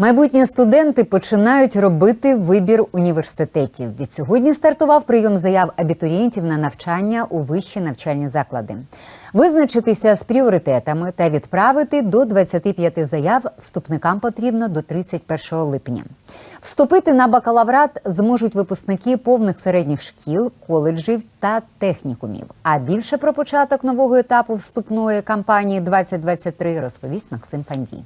Майбутні студенти починають робити вибір університетів. Від сьогодні стартував прийом заяв абітурієнтів на навчання у вищі навчальні заклади. Визначитися з пріоритетами та відправити до 25 заяв вступникам потрібно до 31 липня. Вступити на бакалаврат зможуть випускники повних середніх шкіл, коледжів та технікумів. А більше про початок нового етапу вступної кампанії 2023 розповість Максим Пандій.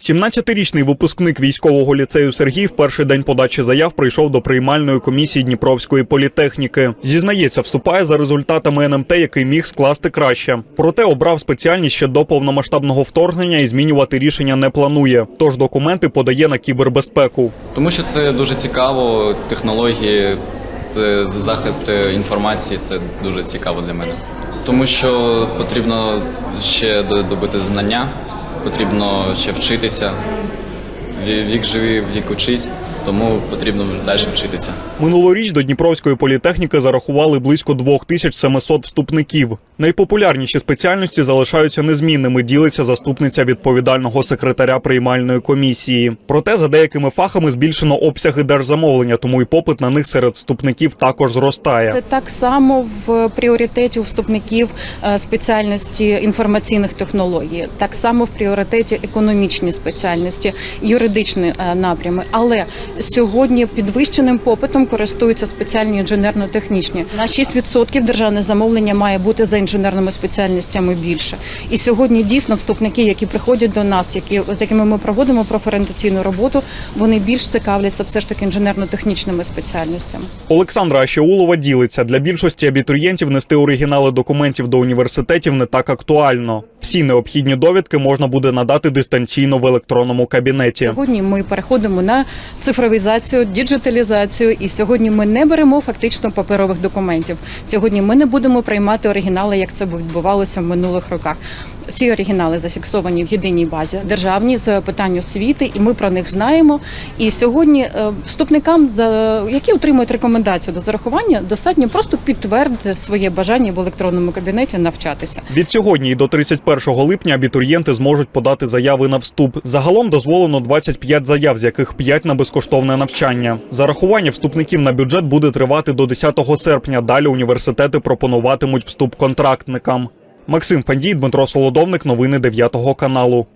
17-річний випускник військового ліцею Сергій в перший день подачі заяв прийшов до приймальної комісії Дніпровської політехніки. Зізнається, вступає за результатами НМТ, який міг скласти краще. Проте обрав спеціальність ще до повномасштабного вторгнення і змінювати рішення не планує. Тож документи подає на кібербезпеку. Тому що це дуже цікаво, технології, це захист інформації, це дуже цікаво для мене. Тому що потрібно ще добити знання, потрібно ще вчитися. Ві- Вік живі, вік учись, тому потрібно далі вчитися. Минулоріч до Дніпровської політехніки зарахували близько 2700 вступників. Найпопулярніші спеціальності залишаються незмінними. Ділиться заступниця відповідального секретаря приймальної комісії. Проте за деякими фахами збільшено обсяги держзамовлення, тому і попит на них серед вступників також зростає. Це так само в пріоритеті у вступників е, спеціальності інформаційних технологій, так само в пріоритеті економічні спеціальності, юридичні е, напрями. Але сьогодні підвищеним попитом користуються спеціальні інженерно-технічні. На 6% державне замовлення має бути за інженерними спеціальностями більше. І сьогодні дійсно вступники, які приходять до нас, які з якими ми проводимо профорієнтаційну роботу, вони більш цікавляться все ж таки інженерно-технічними спеціальностями. Олександра Ащеулова ділиться для більшості абітурієнтів нести оригінали документів до університетів не так актуально. Всі необхідні довідки можна буде надати дистанційно в електронному кабінеті. Сьогодні ми переходимо на цифровізацію, діджиталізацію, і сьогодні ми не беремо фактично паперових документів. Сьогодні ми не будемо приймати оригінали, як це відбувалося в минулих роках. Всі оригінали зафіксовані в єдиній базі державній з питань освіти, і ми про них знаємо. І сьогодні е, вступникам, за які отримують рекомендацію до зарахування, достатньо просто підтвердити своє бажання в електронному кабінеті навчатися. Від сьогодні і до 31 липня абітурієнти зможуть подати заяви на вступ. Загалом дозволено 25 заяв, з яких 5 на безкоштовне навчання. Зарахування вступників на бюджет буде тривати до 10 серпня. Далі університети пропонуватимуть вступ контрактникам. Максим Фандій, Дмитро Солодовник. Новини 9 каналу.